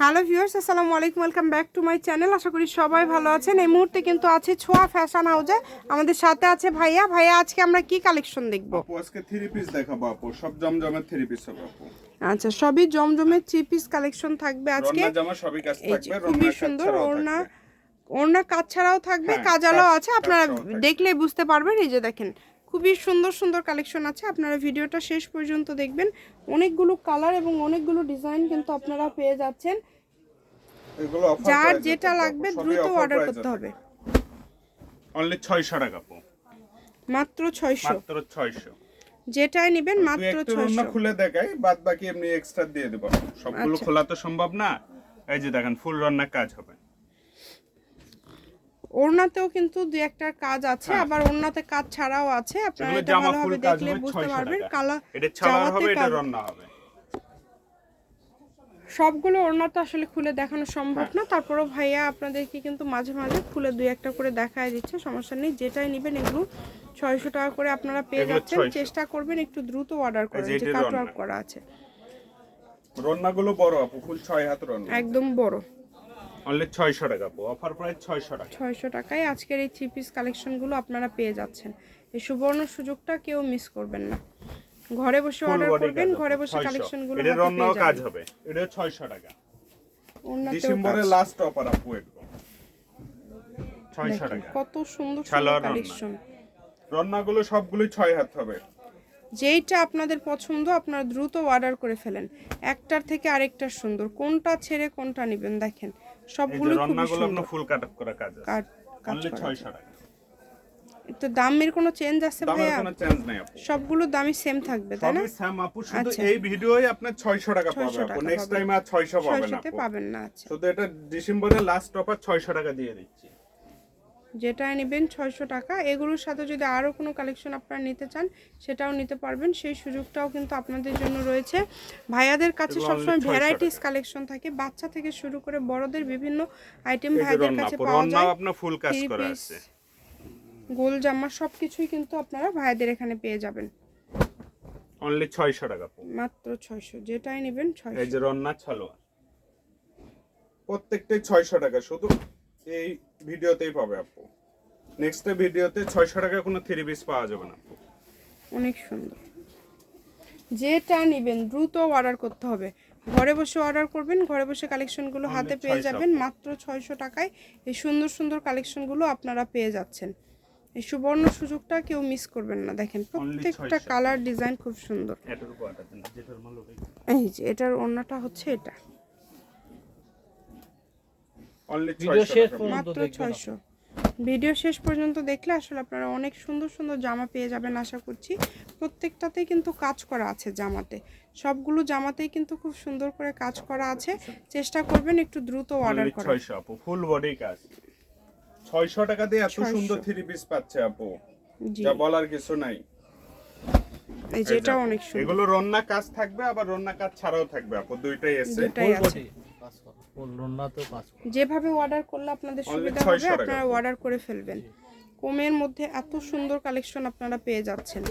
Hello viewers আসসালামু আলাইকুম welcome back to my channel আশা করি সবাই ভালো আছেন। এই মুহূর্তে কিন্তু আছে ছোঁয়া ফ্যাশন হাউসে আমাদের সাথে আছে ভাইয়া। ভাইয়া আজকে আমরা কি কালেকশন দেখব? আপু আজকে থ্রি পিস দেখাবো আপু। সব জমজমের থ্রি পিস হবে আপু। আচ্ছা সবই জমজমের থ্রি পিস কালেকশন থাকবে আজকে। রন্না জামা সবই কাজ থাকবে খুবই রন্না সুন্দর ওড়না। ওড়না কাজ ছাড়াও থাকবে হ্যাঁ, কাজালাও আছে। আপনারা কাজ সহ থাকবে। দেখলে বুঝতে পারবেন। এই যে দেখেন খুবই সুন্দর সুন্দর কালেকশন আছে। আপনারা ভিডিওটা শেষ পর্যন্ত দেখবেন। অনেকগুলো কালার এবং অনেকগুলো ডিজাইন কিন্তু আপনারা পেয়ে যাচ্ছেন। যার যেটা লাগবে দ্রুত অর্ডার করতে হবে। অনলি 600 টাকা মাত্র ছয়শো। মাত্র 600 যেটাই নেবেন মাত্র একটু রন্না ছয়শো খুলে দেখাই বাদ বাকি এমনি এক্সট্রা দিয়ে দেব। সবগুলো আচ্ছা। খোলা তো সম্ভব না। এই যে দেখেন ফুল রান্না কাজ হবে। ওড়নাতেও কিন্তু দুই একটার কাজ আছে হ্যাঁ। আবার ওড়নাতে কাজ ছাড়াও আছে। আপনারা এটা ভালোভাবে দেখলে বুঝতে পারবেন। কালা এটা ছাড়া হবে এটা রান্না হবে। সবগুলো ওড়না তো আসলে খুলে দেখানো সম্ভব হ্যাঁ। না। তারপরেও ভাইয়া আপনাদেরকে কিন্তু মাঝে মাঝে খুলে দুই একটা করে দেখায় দিচ্ছে সমস্যা নেই। যেটাই নেবেন এগুলো ছয়শো টাকা করে আপনারা পেয়ে যাচ্ছেন। চেষ্টা করবেন একটু দ্রুত অর্ডার করার যে কাটওয়ার্ক করা আছে। রন্নাগুলো বড় আপু ফুল 6 হাত রন্না। একদম বড়। অনলি 600 টাকা আপু। অফার প্রাইস 600 টাকা। ছয়শো টাকায় আজকের এই থ্রি পিস কালেকশনগুলো আপনারা পেয়ে যাচ্ছেন। এই সুবর্ণ সুযোগটা কেউ মিস করবেন না। ঘরে বসে অর্ডার করবেন ঘরে বসে কালেকশনগুলো এটা হাতে রন্নাও কাজ হবে। এটা 600 টাকা। ডিসেম্বরের লাস্ট অফার আপু এগুলো 600 টাকা। কত সুন্দর। কালেকশন রন্নাগুলো সবগুলোই 6 হাত হবে। যেইটা আপনাদের পছন্দ আপনারা দ্রুত অর্ডার করে ফেলেন। একটার থেকে আরেকটার সুন্দর। কোনটা ছেড়ে কোনটা নেবেন দেখেন। সবগুলো খুব সুন্দর। ফুল কাট করা কাজ আছে। কাট করা তো দামের কোনো চেঞ্জ আছে ভাইয়া? কোনো চেঞ্জ নাই আপু। সবগুলো দামই সেম থাকবে তাই না? সেম আপু শুধু আচ্ছা। এই ভিডিওই আপনার 600 টাকা পাবেন আপু। নেক্সট। টাইম আর 600 পাবেন না পাবেন না আচ্ছা। শুধু এটা ডিসেম্বরের লাস্ট অফার 600 টাকা দিয়ে দিচ্ছি। যেটা নেবেন ছয়শো টাকা। এগুলোর সাথে যদি আরও কোনো কালেকশন আপনারা নিতে চান সেটাও নিতে পারবেন। সেই সুযোগটাও কিন্তু আপনাদের জন্য রয়েছে। ভাইয়াদের কাছে সবসময় ভ্যারাইটিস কালেকশন থাকে। বাচ্চা থেকে শুরু করে বড়দের বিভিন্ন আইটেম এই ভাইয়াদের কাছে পাওয়া যায়। আপনার ফুল কাজ করা আছে। গোল জামা সব কিছুই কিন্তু আপনারা ভাইয়াদের এখানে পেয়ে যাবেন। অনলি 600 টাকা মাত্র ছয়শো। যেটাই নেবেন এই ছয়শো যে রন্না ছালোয়ার। প্রত্যেকটাই 600 টাকা। শুধু এই ভিডিওতেই পাবে আপু। নেক্সট ভিডিওতে 600 টাকা কোনো থ্রি পিস পাওয়া যাবে না আপু। অনেক সুন্দর। যেটা নেবেন দ্রুত অর্ডার করতে হবে। ঘরে বসে অর্ডার করবেন ঘরে বসে কালেকশনগুলো হাতে পেয়ে যাবেন। মাত্র ছয়শো টাকায় এই সুন্দর সুন্দর কালেকশনগুলো আপনারা পেয়ে যাচ্ছেন। এই সুবর্ণ সুযোগটা কেউ মিস করবেন না। দেখেন প্রত্যেকটা কালার ডিজাইন খুব সুন্দর। এই যে এটার অন্যটা হচ্ছে এটা। ভিডিও শেষ পর্যন্ত দেখবেন। ভিডিও শেষ পর্যন্ত দেখলে আসলে আপনারা অনেক সুন্দর সুন্দর জামা পেয়ে যাবেন আশা করছি। প্রত্যেকটাতেই কিন্তু কাজ করা আছে জামাতে। সবগুলো জামাতেই কিন্তু খুব সুন্দর করে কাজ করা আছে। চেষ্টা করবেন একটু দ্রুত অর্ডার করার। 600 আপু। ফুল বডি কাজ। 600 টাকা দিয়ে এত সুন্দর থ্রি পিস পাচ্ছে আপু। জি। যা বলার কিছু নাই। এই যে এটাও অনেক সুন্দর। এগুলো রন্না কাজ থাকবে আবার রন্না কাজ ছাড়াও থাকবে আপু। দুইটাই দুটাই ফুল বডি যেভাবে অর্ডার করলে আপনাদের সুবিধা হবে আপনারা অর্ডার করে ফেলবেন। কমের মধ্যে এত সুন্দর কালেকশন আপনারা পেয়ে যাচ্ছেন।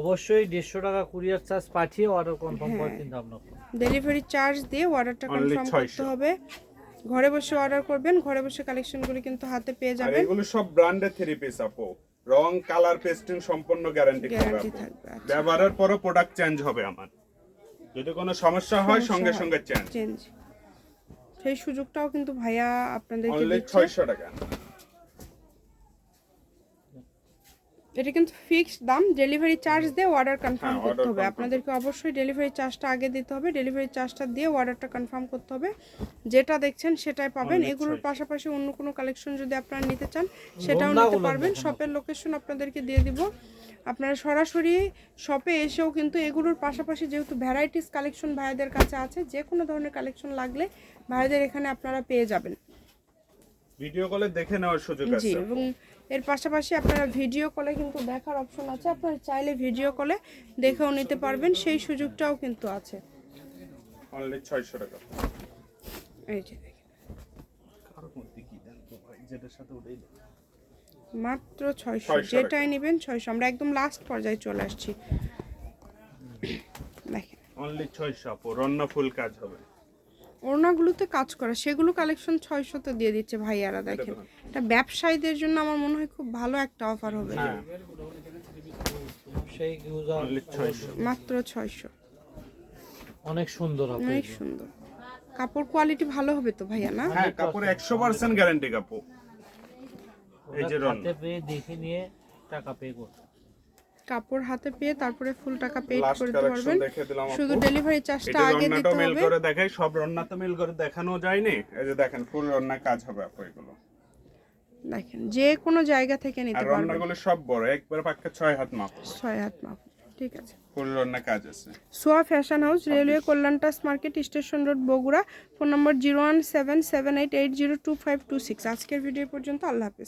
অবশ্যই দেড়শো টাকা কুরিয়ার চার্জ পাঠিয়ে অর্ডার কনফার্ম করে হ্যাঁ। ডেলিভারি চার্জ দিয়ে অর্ডারটা কনফার্ম করতে হবে। ঘরে বসে অর্ডার করবেন ঘরে বসে কালেকশনগুলি কিন্তু হাতে পেয়ে যাবেন। এগুলো সব ব্র্যান্ডের থ্রি পিস আপু। রং কালার পেস্টিং সম্পূর্ণ গ্যারান্টি থাকবে আচ্ছা। ব্যবহারের পরও প্রোডাক্ট চেঞ্জ হবে আমার। যদি কোনো সমস্যা হয় সঙ্গে সঙ্গে চেঞ্জ চেঞ্জ সেই সুযোগটাও কিন্তু ভাইয়া আপনাদেরকে দিচ্ছে। 600 টাকা। এটা কিন্তু ফিক্সড দাম ডেলিভারি চার্জ দিয়ে অর্ডার কনফার্ম হ্যাঁ, করতে হবে। আপনাদেরকে অবশ্যই ডেলিভারি চার্জটা আগে দিতে হবে ডেলিভারি চার্জটা দিয়ে অর্ডারটা কনফার্ম করতে হবে। যেটা দেখছেন সেটাই পাবেন। এগুলোর পাশাপাশি অন্য কোনো কালেকশন যদি আপনারা নিতে চান সেটাও নিতে পারবেন। শপের লোকেশন আপনাদেরকে দিয়ে দিব। আপনারা সরাসরি শপে এসেও কিন্তু এগুলোর পাশাপাশি যেহেতু ভ্যারাইটিস কালেকশন ভাইদের কাছে আছে যে কোনো ধরনের কালেকশন লাগলে ভাইদের এখানে আপনারা পেয়ে যাবেন। ভিডিও কলে দেখে নেওয়ার সুযোগ জি আছে। এবং এর পাশাপাশি আপনারা ভিডিও কলে কিন্তু দেখার অপশন আছে। আপনারা চাইলে ভিডিও কলে দেখেও নিতে পারবেন সেই সুযোগটাও কিন্তু আছে। অনলি 600 টাকা। এই যে। মাত্র ছয়শো। 600 যেটাই নেবেন ছয়শো। আমরা একদম লাস্ট পর্যায়ে চলে আসছি। দেখেন অনলি 600 আপু। রন্না ফুল কাজ হবে। ওড়নাগুলোতে কাজ করা। সেগুলো কালেকশন ছয়শতে দিয়ে দিচ্ছে ভাইয়ারা দেখেন। এটা ব্যবসায়ীদের জন্য আমার মনে হয় খুব ভালো একটা অফার হবে। হ্যাঁ। মাত্র ছয়শো। অনেক সুন্দর অনেক সুন্দর। কাপড় কোয়ালিটি ভালো হবে তো ভাইয়া না? হ্যাঁ কাপড় একশো পার্সেন্ট গ্যারান্টি কাপড়। এই যে পেয়ে দেখে নিয়ে টাকা পে করতে কাপড় হাতে পেয়ে তারপরে ফুল টাকা পেড লাস্ট করে দিতে পারবেন। শুধু ডেলিভারি চার্জটা আগে দিতে মিল হবে। করে দেখাই সব রন্না তো মিল করে দেখানো যায়নি। এই যে দেখেন ফুল রন্না কাজ হবে আপু এগুলো। দেখেন যে কোনো জায়গা থেকে নিতে পারবেন। রন্নাগুলো সব বড় একবার পাক্কা ছয় হাত মাপ ছয় হাত মাপ ঠিক আছে। ফুল রন্না কাজ আছে। সোয়া fashion house railway কল্যাণটাস market station road Bogura. Phone number zero one seven seven eight eight zero two five two six. আজকের ভিডিও পর্যন্ত আল্লাহ হাফিজ।